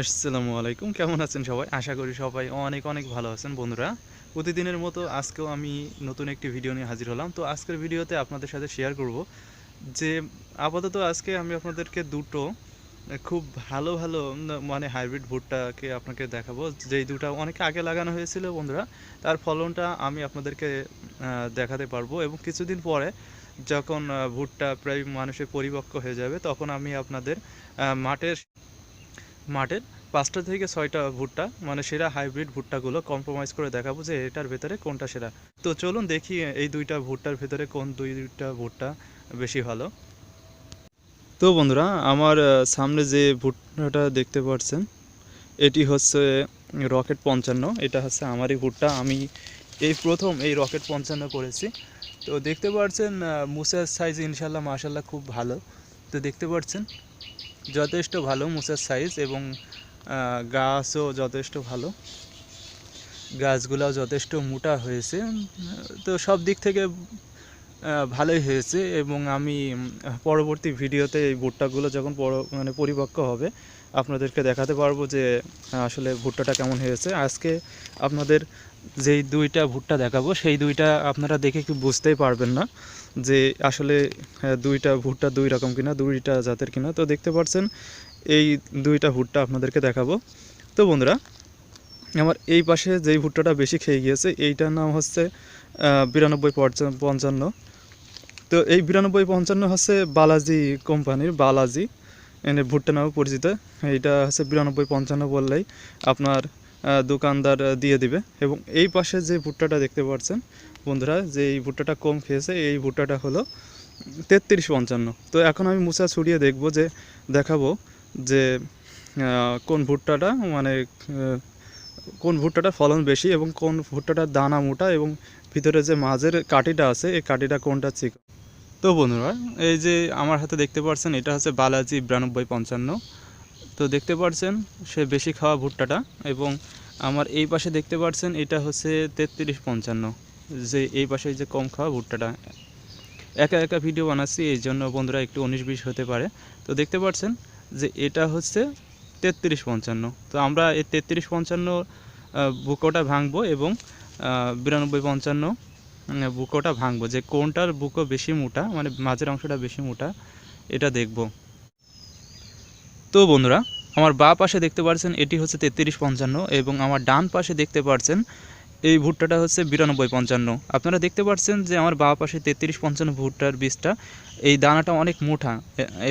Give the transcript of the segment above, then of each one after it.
আসসালামু আলাইকুম। কেমন আছেন সবাই? আশা করি সবাই অনেক অনেক ভালো আছেন বন্ধুরা। প্রতিদিনের মতো আজকেও আমি নতুন একটি ভিডিও নিয়ে হাজির হলাম। তো আজকের ভিডিওতে আপনাদের সাথে শেয়ার করব যে আপাতত আজকে আমি আপনাদেরকে দুটো খুব ভালো ভালো মানে হাইব্রিড ভুট্টাকে আপনাকে দেখাবো। যেই দুটো অনেক আগে লাগানো হয়েছিল বন্ধুরা, তার ফলনটা আমি আপনাদেরকে দেখাতে পারব এবং কিছুদিন পরে যখন ভুট্টা প্রায় মানুষের পরিপক্ক হয়ে যাবে, তখন আমি আপনাদের মাঠের মাঠের পাঁচটা থেকে ছয়টা ভুট্টা মানে সেরা হাইব্রিড ভুট্টাগুলো কম্প্রোমাইজ করে দেখাবো যে এটার ভেতরে কোনটা সেরা। তো চলুন দেখি এই দুইটা ভুট্টার ভেতরে কোন দুইটা ভুট্টা বেশি ভালো। তো বন্ধুরা, আমার সামনে যে ভুট্টাটা দেখতে পাচ্ছেন, এটি হচ্ছে রকেট পঞ্চান্ন, এটা হচ্ছে আমারই ভুট্টা। আমি এই প্রথম এই রকেট পঞ্চান্ন করেছি। তো দেখতে পাচ্ছেন মুসার সাইজ ইনশাল্লাহ, মাশাল্লাহ খুব ভালো। তো দেখতে পাচ্ছেন যথেষ্ট ভালো মুসার সাইজ এবং গাছও যথেষ্ট ভালো। গাছগুলোও যথেষ্ট মোটা হয়েছে। তো সব দিক থেকে ভালোই হয়েছে এবং আমি পরবর্তী ভিডিওতে এই ভুট্টাগুলো যখন মানে পরিপক্ক হবে, আপনাদেরকে দেখাতে পারব যে, আসলে ভুট্টাটা কেমন হয়েছে। আজকে আপনাদের যেই দুইটা ভুট্টা দেখাবো, সেই দুইটা আপনারা দেখে কি বুঝতেই পারবেন না যে আসলে দুইটা ভুট্টা দুই রকম কিনা, দুইটা জাতের কিনা। তো দেখতে পাচ্ছেন, এই দুইটা ভুট্টা আপনাদেরকে দেখাবো। তো বন্ধুরা, আমার এই পাশে যেই ভুট্টাটা বেশি খেয়ে গিয়েছে, এইটার নাম হচ্ছে বিরানব্বই পঞ্চান্ন। তো এই বিরানব্বই পঞ্চান্ন হচ্ছে বালাজি কোম্পানির বালাজি ভুট্টা নামে পরিচিত। এইটা হচ্ছে বিরানব্বই পঞ্চান্ন বললেই আপনার দোকানদার দিয়ে দিবে। এবং এই পাশে যে ভুট্টাটা দেখতে পাচ্ছেন, বন্ধুরা, যে এই ভুট্টাটা কম খেয়েছে, এই ভুট্টাটা হলো তেত্রিশ পঞ্চান্ন। তো এখন আমি মুসা ছড়িয়ে দেখব যে, দেখাবো যে কোন ভুট্টাটা মানে কোন ভুট্টাটার ফলন বেশি এবং কোন ভুট্টাটার দানা মোটা এবং ভিতরে যে মাঝের কাঠিটা আছে, এই কাঠিটা কোনটা চিক তো বন্ধুরা, এই যে আমার হাতে দেখতে পাচ্ছেন, এটা হচ্ছে বালাজি বিরানব্বই পঞ্চান্ন। তো দেখতে পাচ্ছেন সে বেশি খাওয়া ভুট্টাটা এবং আমার এই পাশে দেখতে পাচ্ছেন এটা হচ্ছে তেত্রিশ পঞ্চান্ন। যে এই পাশে যে কম খাওয়া ভুট্টাটা, একা একা ভিডিও বানাচ্ছি, এই জন্য বন্ধুরা একটু উনিশ বিশ হতে পারে। তো দেখতে পাচ্ছেন যে এটা হচ্ছে তেত্রিশ পঞ্চান্ন। তো আমরা এই তেত্রিশ পঞ্চান্ন বুকোটা ভাঙবো এবং বিরানব্বই পঞ্চান্ন বুকোটা ভাঙবো। যে কোনটার বুকো বেশি মোটা মানে মাঝের অংশটা বেশি মোটা, এটা দেখব। তো বন্ধুরা, আমার বা পাশে দেখতে পাচ্ছেন এটি হচ্ছে তেত্রিশ পঞ্চান্ন এবং আমার ডান পাশে দেখতে পাচ্ছেন এই ভুট্টাটা হচ্ছে বিরানব্বই পঞ্চান্ন। আপনারা দেখতে পাচ্ছেন যে আমার বা পাশে তেত্রিশ পঞ্চান্ন ভুট্টার বীজটা এই দানাটা অনেক মোটা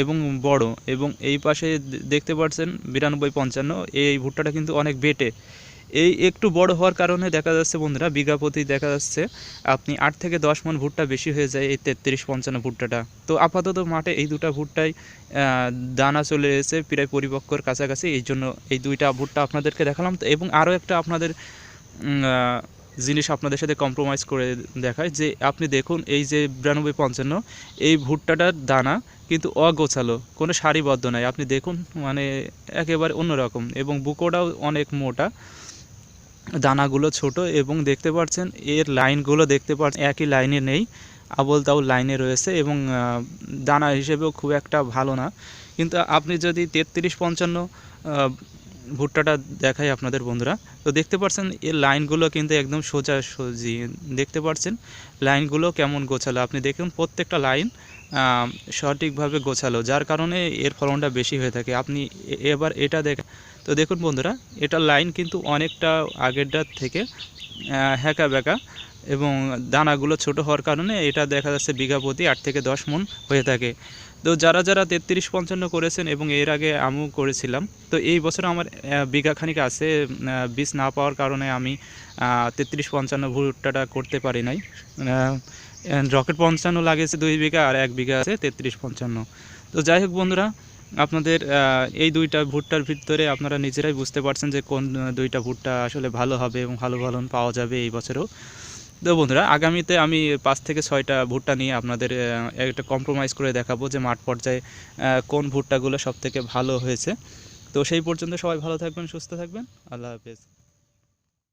এবং বড় এবং এই পাশে দেখতে পাচ্ছেন বিরানব্বই পঞ্চান্ন, এই ভুট্টাটা কিন্তু অনেক বেটে। এই একটু বড় হওয়ার কারণে দেখা যাচ্ছে বন্ধুরা বিঘা প্রতি দেখা যাচ্ছে আপনি আট থেকে দশ মন ভুট্টা বেশি হয়ে যায় এই তেত্রিশ পঞ্চান্ন ভুট্টাটা। তো আপাতত মাঠে এই দুটা ভুট্টায় আহ, দানা চলে এসেছে প্রায় পরিপক্কর কাছাকাছি এই জন্য এই দুইটা ভুট্টা আপনাদেরকে দেখালাম। তো এবং আরও একটা আপনাদের জিনিস আপনাদের সাথে কম্প্রোমাইজ করে দেখায় যে আপনি দেখুন এই যে বিরানব্বই পঞ্চান্ন এই ভুট্টাটার দানা কিন্তু অগোছালো কোনো সারিবদ্ধ নাই। আপনি দেখুন মানে একেবারে অন্যরকম এবং বুকোটাও অনেক মোটা। দানাগুলো ছোট এবং দেখতে পাচ্ছেন, এর লাইনগুলো দেখতে পাচ্ছেন, একই লাইনে নেই, আবল তাবল লাইনে রয়েছে এবং দানা হিসেবেও খুব একটা ভালো না। কিন্তু আপনি যদি তেত্রিশ পঞ্চান্ন ভুট্টাটা দেখাই আপনাদের বন্ধুরা, তো দেখতে পাচ্ছেন, এর লাইনগুলো কিন্তু একদম সোজা সোজি। দেখতে পাচ্ছেন, লাইনগুলো কেমন গোছালো। আপনি দেখুন, প্রত্যেকটা লাইন সঠিকভাবে গোছালো, যার কারণে এর ফলনটা বেশি হয়ে থাকে। আপনি এবার এটা দেখ তো দেখুন বন্ধুরা এটার লাইন কিন্তু অনেকটা আগেরটার থেকে হ্যাঁকা ব্যাকা এবং দানাগুলো ছোট হওয়ার কারণে এটা দেখা যাচ্ছে বিঘা প্রতি আট থেকে দশ মন হয়ে থাকে। তো যারা যারা তেত্রিশ পঞ্চান্ন করেছেন এবং এর আগে আমিও করেছিলাম তো এই বছর আমার আহ, বিঘা খানিক আছে বীজ না পাওয়ার কারণে আমি তেত্রিশ পঞ্চান্ন ভুট্টাটা করতে পারি নাই। রকেট পঞ্চান্ন লাগিয়েছে দুই বিঘা আর এক বিঘা আছে তেত্রিশ পঞ্চান্ন। তো যাই হোক বন্ধুরা আপনাদের এই দুইটা ভুট্টার ভিতরে আপনারা নিজেরাই বুঝতে পারছেন যে কোন দুইটা ভুট্টা আসলে ভালো হবে এবং ভালো ফলন পাওয়া যাবে এই বছরও। তো বন্ধুরা, আগামীতে আমি পাঁচ থেকে ছয়টা ভুট্টা নিয়ে আপনাদের একটা কম্প্রোমাইজ করে দেখাবো যে মাঠ পর্যায়ে কোন ভুট্টাগুলো সব থেকে ভালো হয়েছে। তো সেই পর্যন্ত সবাই ভালো থাকবেন, সুস্থ থাকবেন। আল্লাহ হাফেজ।